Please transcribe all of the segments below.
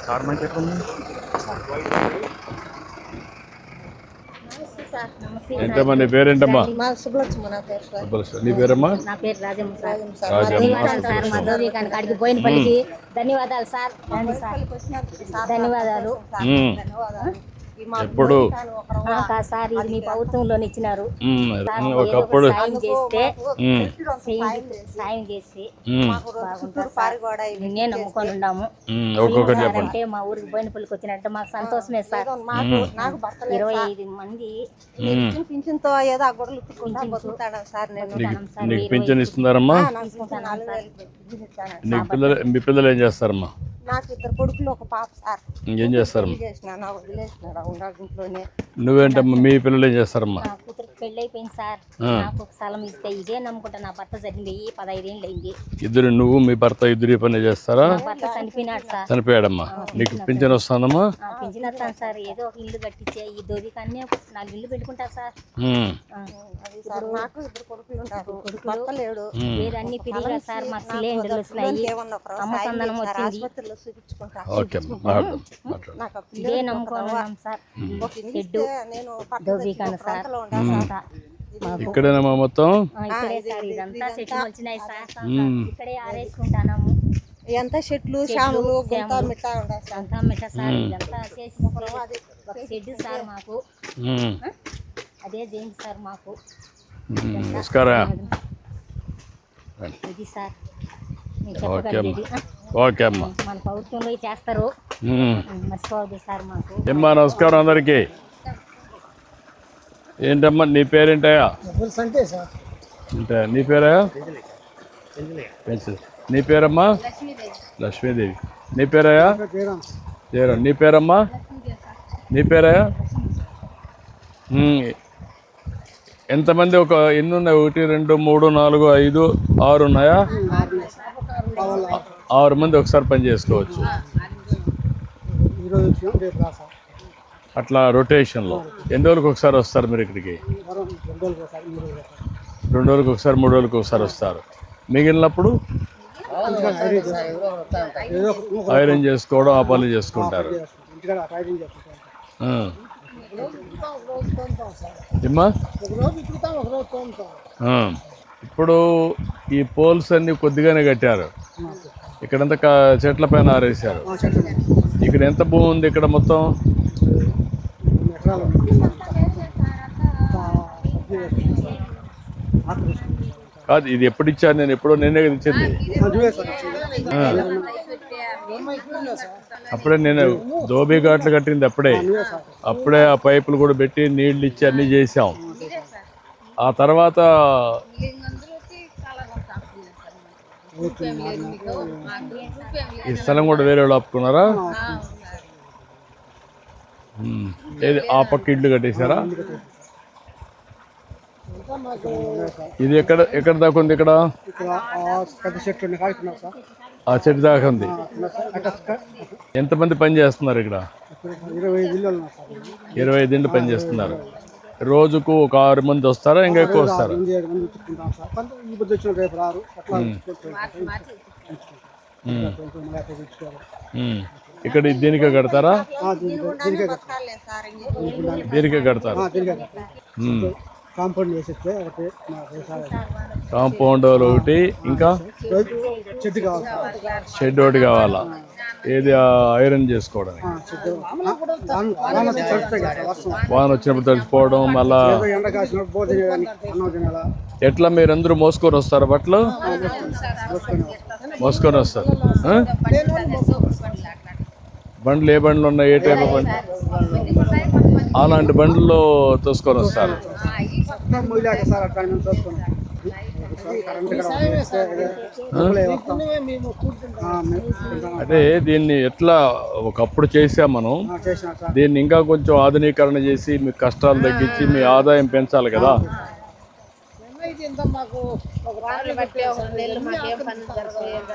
Car మంచి ఎట్లా ఉంది ఏంటమ్మా నీ పేరేంటమ్మా పేరమ్మా నా పేరు రాజమ్మ సార్ సార్. రాజమ్మ. ధన్యవాదాలు సార్ మా అడిగి పోయిన పల్లికి ధన్యవాదాలు సార్ ధన్యవాదాలు ఎప్పుడు? తాను ఒక రవ్వ ఆ, కాదు సార్ ఇది మీ ప్రభుత్వంలోనే ఇచ్చినారు ఒకప్పుడు ఒక సాయం చేస్తే సాయం సాయం చేసి ఉమ్, మాకు చుట్టూరు పారిగోడ ఇవి నిన్నే నమ్ముకొని ఉన్నాము. అంటే మా ఊరికి పోయిన పల్లికి వచ్చినట్టు మాకు సంతోషమే సార్. ఇరవై. ఐదు మంది పింఛన్తో ఏదో ఆ గొడవలు బతుకుతాను సార్. నేను పింఛన్ ఇస్తున్నారమ్మా? మీ పిల్లలు ఏం చేస్తారమ్మా? నాకు ఇద్దరు కొడుకులు ఒక పాప సార్. ఇంకేం చేస్తారమ్మా? చేసిన వదిలేసినాడు ఉండాలి ఇంట్లోనే నువ్వేంటమ్మా? మీ పిల్లలు ఏం చేస్తారమ్మా? పెళ్ళి అయిపోయింది సార్. నాకు ఒక స్థలం ఇస్తే ఇదే నమ్ముకుంటా నా భర్త జరిగింది పదహైదేళ్ళు అయింది. ఇద్దరు నువ్వు మీ భర్త ఇద్దరు పని చేస్తారా? భర్త చనిపోయినాడు సార్. చనిపోయాడమ్మా. నీకు పింఛన్ వస్తుందమ్మా? ఆ, పింఛన్ వస్తాను సార్. ఏదో ఒక ఇల్లు కట్టించే ఈ దోదికాన్ని నాలుగు ఇల్లు పెట్టుకుంటా సార్. నాకు ఇద్దరు కొడుకులు ఉన్నారు. భర్త లేడు. వేరే అన్ని సార్. మాకు సిలిండర్లు వస్తున్నాయి. అమ్మ సందనం వచ్చింది. ఓకే ఇదే ఉన్నాం సార్. సార్. అంతా ఇక్కడేనమ్మా మొత్తం? ఇక్కడే సార్ ఇదంతా చెట్లు వచ్చినాయి సార్. ఉమ్, ఇక్కడే ఆరేసుకుంటాము ఎంత చెట్లు శాములు గుంత మిట్టా ఉండాలి సార్. అంతా మిఠ సార్ ఇదంతా చేసి ఒక షెడ్ సార్ మాకు. అదే చేయండి సార్ మాకు. నమస్కారం. ఇది సార్. ఓకే అమ్మా. మన ప్రభుత్వంలో చేస్తారు. మర్చిపోవద్దు సార్ మాకు. నమస్కారం అందరికి. ఏంటమ్మా నీ పేరేంటయ్యా? అంటే నీ పేరా? పెన్సిల్ నీ పేరమ్మా? లక్ష్మీదేవి. నీ పేరయ్యా? పేరు నీ పేరమ్మా? నీ పేరయ్యా? ఉమ్. ఎంతమంది ఒక ఎన్ని ఉన్నాయి ఒకటి రెండు మూడు నాలుగు ఐదు ఆరు ఉన్నాయా? ఆరు మంది ఒకసారి పని చేసుకోవచ్చు. అట్లా రొటేషన్లో ఎన్ని రోజులకు ఒకసారి వస్తారు మీరు ఇక్కడికి? రెండు రోజులకు ఒకసారి మూడు రోజులకు ఒకసారి వస్తారు. మిగిలినప్పుడు? ఐరన్ చేసుకోవడం ఆ పనులు చేసుకుంటారు. ఇప్పుడు ఈ పోల్స్ అన్ని కొద్దిగానే కట్టారు. ఇక్కడంతా చెట్ల పైన ఆరేసారు ఇక్కడ ఎంత భూమి ఉంది ఇక్కడ మొత్తం? రెండు కాదు ఇది ఎప్పుడు ఇచ్చారు? నేను ఎప్పుడో నేనే కదా ఇచ్చింది. అప్పుడే నేను దోబీ ఘాట్లు కట్టింది అప్పుడే. అప్పుడే ఆ పైపులు కూడా పెట్టి నీళ్ళు ఇచ్చి అన్ని చేసాం ఆ తర్వాత ఈ స్థలం కూడా వేరే వాళ్ళు ఆపుకున్నారా? ఏది ఆ పక్క ఇల్లు కట్టేశారా? ఇది ఎక్కడ ఎక్కడ దాకా ఉంది ఇక్కడ? ఆ చెట్టు దాకా ఉంది. ఎంతమంది పని చేస్తున్నారు ఇక్కడ? ఇరవై ఐదు పని చేస్తున్నారు. రోజుకు ఒక ఆరు మంది వస్తారా ఇంకా ఎక్కువ వస్తారా? ఇక్కడ దీనికే కడతారా? దీనికి. కడతారు. కాంపౌండ్ వేసేస్తే ఒకటి కాంపౌండ్ ఒకటి ఇంకా? కావాలి. సార్. షెడ్ ఒకటి కావాలా? ఏది ఐరన్ చేసుకోవడానికి? వాన- వచ్చినప్పుడు తడిచిపోవడం మళ్ళా ఎట్లా మీరందరూ మోసుకొని వస్తారా బట్టలు? మోసుకొని వస్తారు? బండ్లు ఏ బండ్లు ఉన్నాయి ఏ టైప్ బండ్లు? అలాంటి బండ్లలో తోసుకొని వస్తారు. అంటే దీన్ని ఎట్లా ఒకప్పుడు చేసాం మనం? దీన్ని ఇంకా కొంచెం ఆధునీకరణ చేసి మీ కష్టాలు తగ్గించి మీ ఆదాయం పెంచాలి కదా?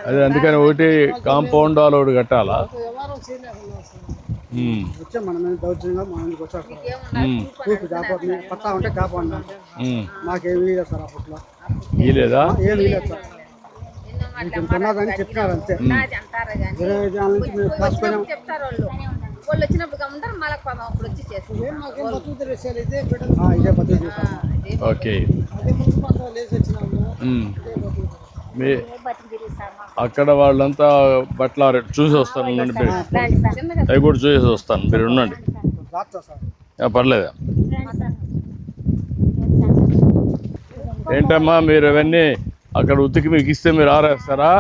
అదే అందుకని ఒకటి కాంపౌండ్ ఆల్ ఒకటి కట్టాలా? వచ్చే మన దౌర్జన్యంగా సార్ ఉమ్, కూర్పు కాపాడు ఉంటే కాపాడు. మాకేమీ లేదు సార్ అప్పట్లో ఈ లేదా ఏమీ లేదు సార్. మీకు ఇంత ఉన్నదని చెప్పినారు అంతే ఇరవై ఏళ్ళ నుంచి మేము కాసుకున్నాం చెప్తారు వాళ్ళు వాళ్ళు వచ్చినప్పుడు గమ్ముంటారు మళ్ళీ అప్పుడు వచ్చి చేస్తారు. ఆ, ఇదే పద్ధతి ఓకే. మీ బతికి తిరిగి సార్ మాకు. అక్కడ వాళ్ళంతా బట్టలు చూసి వస్తాను అవి కూడా చూసి వస్తాను. మీరు ఉండండి. పర్లేదా? ఏంటమ్మా మీరు అవన్నీ అక్కడ ఉతికి మీకు ఇస్తే మీరు ఆరేస్తారా.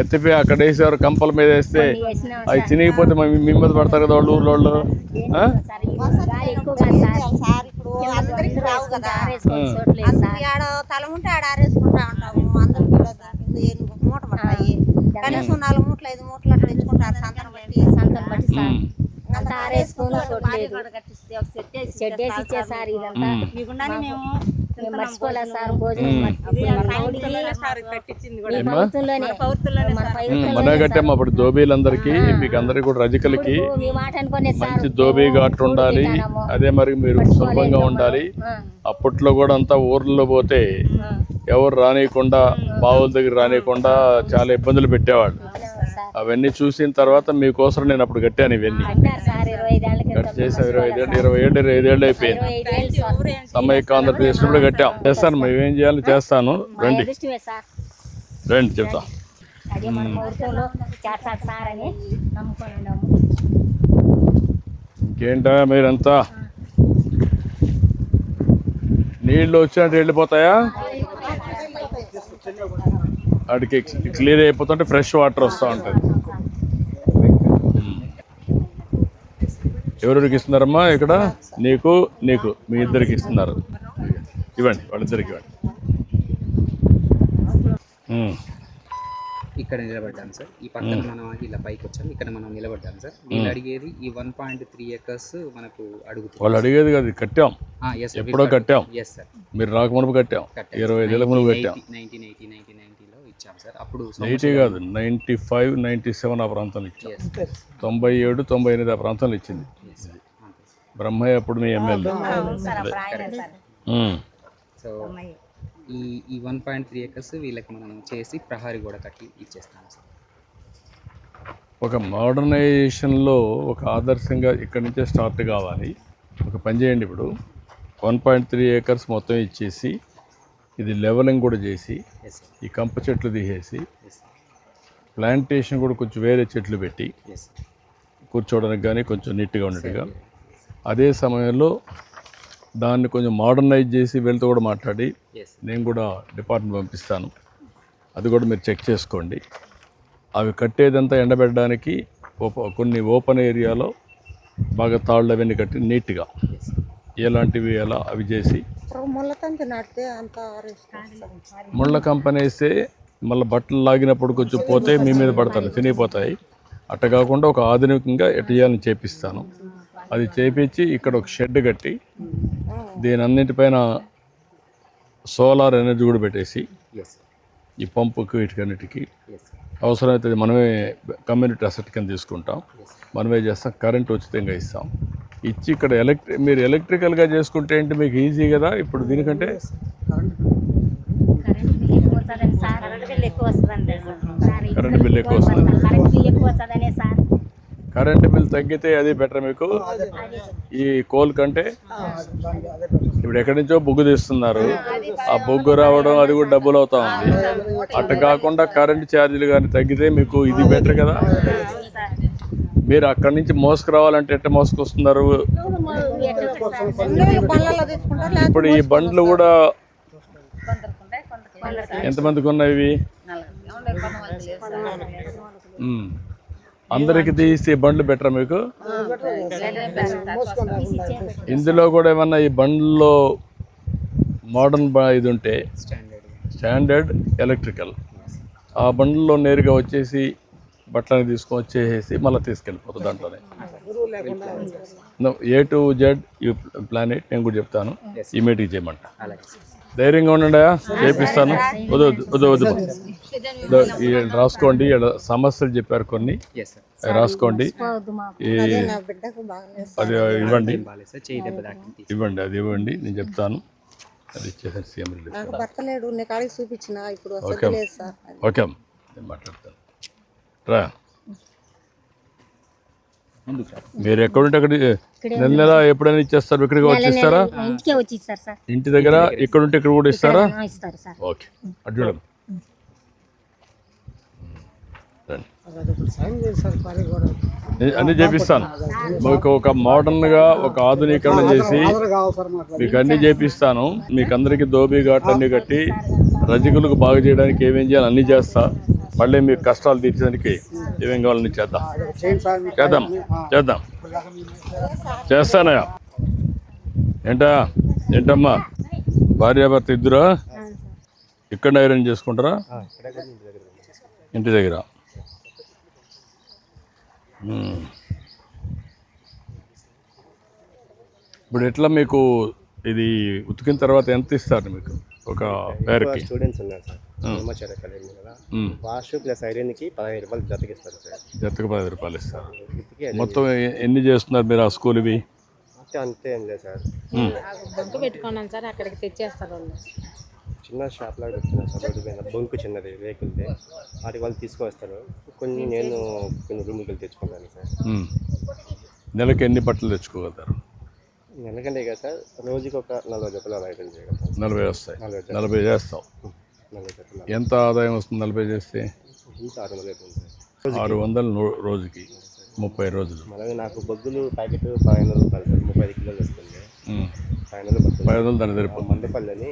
ఎత్తిపోయి అక్కడ వేసేవారు కంపల మీద వేస్తే అవి తినకపోతే మీ మీ మీద పడతారు కదా వాళ్ళు ఊర్లో వాళ్ళు. అందరికి రావు కదా. అందరికి ఆడ తల ఉంటే ఆడ ఆరేసుకుంటా ఉంటాము. అందరికి మూట పడతాయి. కనీసం నాలుగు మూటలు ఐదు మూటలు అట్లా తెచ్చుకుంటారు సంతను బట్టి సంతం బట్టి. అంతా ఆరేసుకొని కట్టిస్తే వేసి ఇచ్చేసారు ఇదంతా. మీకుండానే మేము మేము మర్చిపోలేదు సార్ భోజనం మర్చి- మన పౌరులనే సార్. కట్టించింది ఈ ప్రభుత్వంలోనే మన ఉమ్, ప్రభుత్వంలోనే మన కట్టాము అప్పుడు దోబీలందరికీ మీకు అందరికి కూడా రజకులకి మంచి దోబీ ఘాట్ ఉండాలి. అదే మరి మీరు సులభంగా ఉండాలి. అప్పట్లో కూడా అంతా ఊర్లో పోతే. ఎవరు రానియకుండా బావుల దగ్గర రానియకుండా చాలా ఇబ్బందులు పెట్టేవాళ్ళు. అవన్నీ చూసిన తర్వాత మీకోసం నేను అప్పుడు కట్టాను ఇవన్నీ. కట్ చేసాం ఇరవై ఐదేళ్ళు ఇరవై ఏళ్ళు ఇరవై ఐదేళ్ళు అయిపోయింది. సమైక్య ఆంధ్రప్రదేశ్ కూడా కట్టాం. చేస్తాను మేమేం చేయాలో? చేస్తాను. రండి. రండి చెప్తా. ఇంకేంటా మీరంతా? నీళ్ళు వచ్చినట్టు వెళ్ళిపోతాయా? వాడికి క్లియర్ అయిపోతుంటే ఫ్రెష్ వాటర్ వస్తూ ఉంటుంది. ఎవరెవరికి ఇస్తున్నారమ్మా ఇక్కడ? నీకు నీకు మీ ఇద్దరికి ఇస్తున్నారు. ఇవ్వండి వాళ్ళిద్దరికి ఇవ్వండి. ఉమ్. ఇక్కడ నిలబడ్డాం సార్. ఈ పక్కన మనం ఇలా పైకి వచ్చాం. ఇక్కడ మనం నిలబడ్డాం సార్. వీళ్ళు అడిగేది ఈ వన్ పాయింట్ త్రీ ఎకర్స్ మనకు అడుగుతుంది. వాళ్ళు అడిగేది కదా కట్టాం. ఎస్ ఎప్పుడో కట్టాం. ఎస్ సార్ మీరు రాకమునుపు కట్టాం. ఇరవై ఐదేళ్ళ ముందు కట్టాం. నైన్టీన్ ఎయిటీ నైన్టీన్ నైన్టీలో ఇచ్చాం సార్. అప్పుడు ఎయిటీ కాదు నైంటీ ఫైవ్ నైంటీ సెవెన్ ఆ ప్రాంతంలో ఇచ్చాం. తొంభై ఏడు తొంభై ఎనిమిది ఆ ప్రాంతంలో ఇచ్చింది. బ్రహ్మయ్య అప్పుడు మీ ఎమ్మెల్యే. సో ఈ ఈ వన్ పాయింట్ త్రీ ఎకర్స్ వీళ్ళకి మనం చేసి ప్రహారీ గోడ కట్టి ఇచ్చేస్తాం సార్. ఒక మోడర్నైజేషన్లో ఒక ఆదర్శంగా ఇక్కడి నుంచే స్టార్ట్ కావాలి. ఒక పని చేయండి ఇప్పుడు. వన్ పాయింట్ త్రీ ఏకర్స్ మొత్తం ఇచ్చేసి ఇది లెవెలింగ్ కూడా చేసి ఈ కంప చెట్లు తీసేసి ప్లాంటేషన్ కూడా కొంచెం వేరే చెట్లు పెట్టి కూర్చోవడానికి కానీ కొంచెం నీట్గా ఉన్నట్టుగా అదే సమయంలో దాన్ని కొంచెం మోడర్నైజ్ చేసి వీళ్ళతో కూడా మాట్లాడి నేను కూడా డిపార్ట్మెంట్ పంపిస్తాను. అది కూడా మీరు చెక్ చేసుకోండి. అవి కట్టేదంతా ఎండబెట్టడానికి ఓప కొన్ని ఓపెన్ ఏరియాలో బాగా తాళ్ళు అవన్నీ కట్టి నీట్గా. ఎలాంటివి ఎలా అవి చేసి ముళ్ళ కంపెనీ వేస్తే మళ్ళీ బట్టలు లాగినప్పుడు కొంచెం పోతే మీ మీద పడతారు తినిగిపోతాయి. అట్ట కాకుండా ఒక ఆధునికంగా ఎటు చేయాలని చేపిస్తాను. అది చేపించి ఇక్కడ ఒక షెడ్ కట్టి దీని అన్నిటిపైన సోలార్ ఎనర్జీ కూడా పెట్టేసి ఈ పంపుకి వీటికన్నిటికీ అవసరమైతే మనమే కమ్యూనిటీ అసెట్ కింద తీసుకుంటాం. మనమే చేస్తాం కరెంట్ ఉచితంగా ఇస్తాం. ఇచ్చి ఇక్కడ ఎలక్ట్రి మీరు ఎలక్ట్రికల్గా చేసుకుంటే ఏంటి మీకు ఈజీ కదా? ఇప్పుడు దీనికంటే? కరెంట్ బిల్ ఎక్కువ వస్తుందండి బిల్ వస్తుంది. కరెంట్ బిల్ కరెంట్ బిల్ తగ్గితే అది బెటర్ మీకు? ఈ కోల్ కంటే? ఇప్పుడు ఎక్కడి నుంచో బొగ్గు తీస్తున్నారు. ఆ బొగ్గు రావడం అది కూడా డబ్బులు అవుతా ఉంది. అట్ట కాకుండా కరెంట్ ఛార్జీలు కానీ తగ్గితే మీకు ఇది బెటర్ కదా? మీరు అక్కడి నుంచి మోసుకురావాలంటే ఎట్ట మోసుకొస్తున్నారు? ఇప్పుడు ఈ బండ్లు కూడా ఎంతమందికి ఉన్నాయి ఇవి? అందరికి తీసి బండ్లు బెటర్ మీకు? ఇందులో కూడా ఏమన్నా ఈ బండ్లో మోడర్న్ ఇది ఉంటే స్టాండర్డ్ స్టాండర్డ్ ఎలక్ట్రికల్. ఆ బండ్లో నేరుగా వచ్చేసి బట్టలని తీసుకొని వచ్చేసి మళ్ళీ తీసుకెళ్ళిపోతుంది దాంట్లోనే. A to Z you plan it నేను కూడా చెప్తాను. ఈ మీటింగ్ చేయమంట. ధైర్యంగా ఉండండి చేపిస్తాను. వద్దు వద్దు వద్దు రాసుకోండి ఈడ సమస్యలు చెప్పారు కొన్ని. రాసుకోండి. అది ఇవ్వండి. ఇవ్వండి అది ఇవ్వండి. నేను చెప్తాను. అది ఇచ్చేసాను సీఎం రిలీఫ్. ఓకే. అసలు లేదు సార్ ఓకే నేను మాట్లాడతాను. రా. మీరు ఎక్కడుంటే అక్కడ నెల నెల ఎప్పుడైనా ఇచ్చేస్తారు? ఇక్కడికి వచ్చి ఇస్తారా ఇంటి దగ్గర ఇక్కడుంటే ఇక్కడ కూడా ఇస్తారా? ఆ, ఇస్తారు సార్. ఓకే. నేను అన్ని చేపిస్తాను. మీకు ఒక మోడర్న్గా ఒక ఆధునీకరణ చేసి ఆధార్ కావాలి సార్ మాకు అన్ని చేపిస్తాను. మీకు అందరికి దోబీ ఘాట్లు అన్ని కట్టి రజకులకు బాగు చేయడానికి ఏమేం చేయాలి అన్ని చేస్తా. మళ్ళీ మీకు కష్టాలు తీర్చడానికి ఏమేం కావాలని చేద్దాం. చేద్దాం. చేద్దాం. చేస్తానయ్యా. ఏంటా? ఏంటమ్మా? భార్యాభర్త ఇద్దరు? ఇక్కడ ఐరన్ చేసుకుంటారా? ఇంటి దగ్గర. ఇప్పుడు ఎట్లా మీకు ఇది ఉతికిన తర్వాత ఎంత ఇస్తారు మీకు? ఒక పేరుకి స్టూడెంట్స్ ఉన్నారు సార్. బ్రహ్మచార్య కాలేజీ కదా. వాష్ ప్లస్ ఐరన్కి పదహైదు రూపాయలు జతకిస్తారు సార్. జతకు పది రూపాయలు ఇస్తారు. మొత్తం ఎన్ని చేస్తున్నారు మీరు ఆ స్కూల్ ఇవి? అంతే అంతే ఏం లేదు సార్. బంకు పెట్టుకున్నాను సార్ అక్కడికి తెచ్చేస్తారు వాళ్ళు. చిన్న షాప్ లాగా పెట్టుకున్నాను సార్ రోడ్డు మీద. బొంకు చిన్నది వెహికల్ది. వాటి వాళ్ళు తీసుకొస్తారు కొన్ని నేను కొన్ని రూమ్కి వెళ్ళి తెచ్చుకున్నాను సార్. నెలకి ఎన్ని బట్టలు తెచ్చుకోగలుగుతారు? నెలకంటే కదా సార్ రోజుకి ఒక నలభై జతలు నలభై వస్తాయి. నలభై జతలు. ఎంత ఆదాయం వస్తుంది నలభై చేస్తే? ఆరు వందలు రోజుకి. ముప్పై రోజులు. అలాగే నాకు బొగ్గులు ప్యాకెట్ పదిహేను రూపాయలు సార్. ముప్పై ఐదు కిలోలు వస్తుంది. వందలు పది వందలు దాని.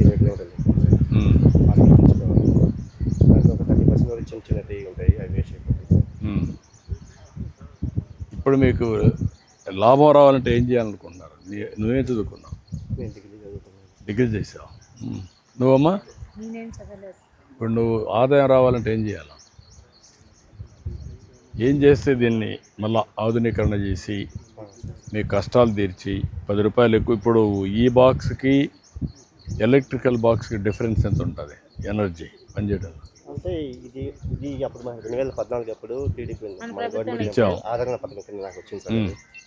ఇరవై కిలోమీటర్లు దాంట్లో ఒక థర్టీ పర్సెంట్ వరకు చిన్న చిన్నవి ఉంటాయి. అవి వేస్ట్ అయిపోతాయి మ్మ్. ఇప్పుడు మీకు లాభం రావాలంటే ఏం చేయాలనుకుంటున్నారు? నువ్వేం చదువుకున్నావు? డిగ్రీ చదువుకున్నాను. డిగ్రీ చేసావు? మ్మ్. నువ్వమ్మా? ఇప్పుడు నువ్వు ఆదాయం రావాలంటే ఏం చేయాలి? ఏం చేస్తే దీన్ని మళ్ళీ ఆధునీకరణ చేసి మీ కష్టాలు తీర్చి పది రూపాయలు ఎక్కువ? ఇప్పుడు ఈ బాక్స్కి ఎలక్ట్రికల్ బాక్స్కి డిఫరెన్స్ ఎంత ఉంటుంది? ఎనర్జీ పనిచేయడంలో అంటే ఇది ఇది అప్పుడు మనకి రెండు వేల పద్నాలుగు అప్పుడు టీడీపీ గవర్నమెంట్ ఆదరణ పథకం కింద నాకు వచ్చింది సార్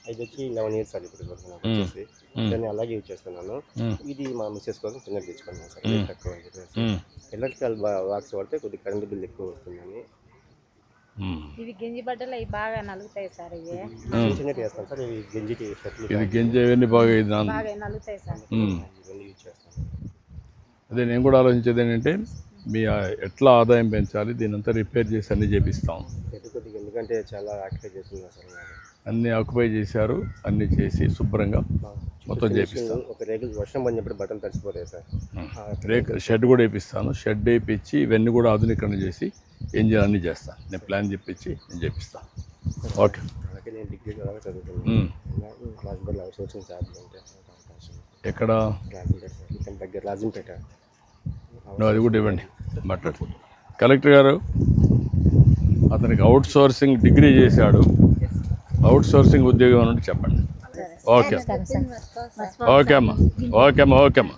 అది. వచ్చి లెవెన్ ఇయర్స్ అది ఇప్పుడు వరకు నాకు వచ్చేసి. దాన్ని అలాగే యూజ్ చేస్తున్నాను. ఇది మా మిస్సెస్ కోసం చిన్నది తెచ్చుకున్నాను సార్. తక్కువ అని చెప్పేసి. ఎలక్ట్రికల్ బాక్స్ వాడితే కొద్దిగా కరెంట్ బిల్ ఎక్కువ వస్తుందని. ఇవి గింజి బట్టలు అవి బాగా నలుగుతాయి సార్ ఇవి. సార్. ఇది గింజ ఇవన్నీ బాగా ఇది బాగా నలుగుతాయి సార్. మ్మ్. ఇవన్నీ యూజ్ చేస్తాను. అదే నేను కూడా ఆలోచించేది ఏంటంటే మీ ఎట్లా ఆదాయం పెంచాలి దీని అంతా రిపేర్ చేసి అన్ని చేపిస్తాం. ఎందుకంటే చాలా యాక్టివ్ చేస్తున్నా సార్. అన్నీ ఆక్యుపై చేశారు అన్నీ చేసి శుభ్రంగా మొత్తం చేపిస్తాం. ఒక రేగులు వర్షం పడినప్పుడు బట్టలు తడిసిపోతాయి సార్. రేక్ షెడ్ కూడా వేపిస్తాను. షెడ్ వేయించి ఇవన్నీ కూడా ఆధునీకరణ చేసి ఏం చేయాలి అన్నీ చేస్తాను. నేను ప్లాన్ చెప్పించి నేను చేపిస్తాను. ఓకే. నేను డిగ్రీ చదువుతున్నాను. ఎక్కడ? రాజంపేట సార్. దగ్గర రాజంపేట. అది కూడా ఇవ్వండి. మాట్లాడు కలెక్టర్ గారు అతనికి అవుట్ సోర్సింగ్ డిగ్రీ చేశాడు. అవుట్ సోర్సింగ్ ఉద్యోగం అని చెప్పండి. ఓకే ఓకే అమ్మా. ఓకే అమ్మా. ఓకే అమ్మా.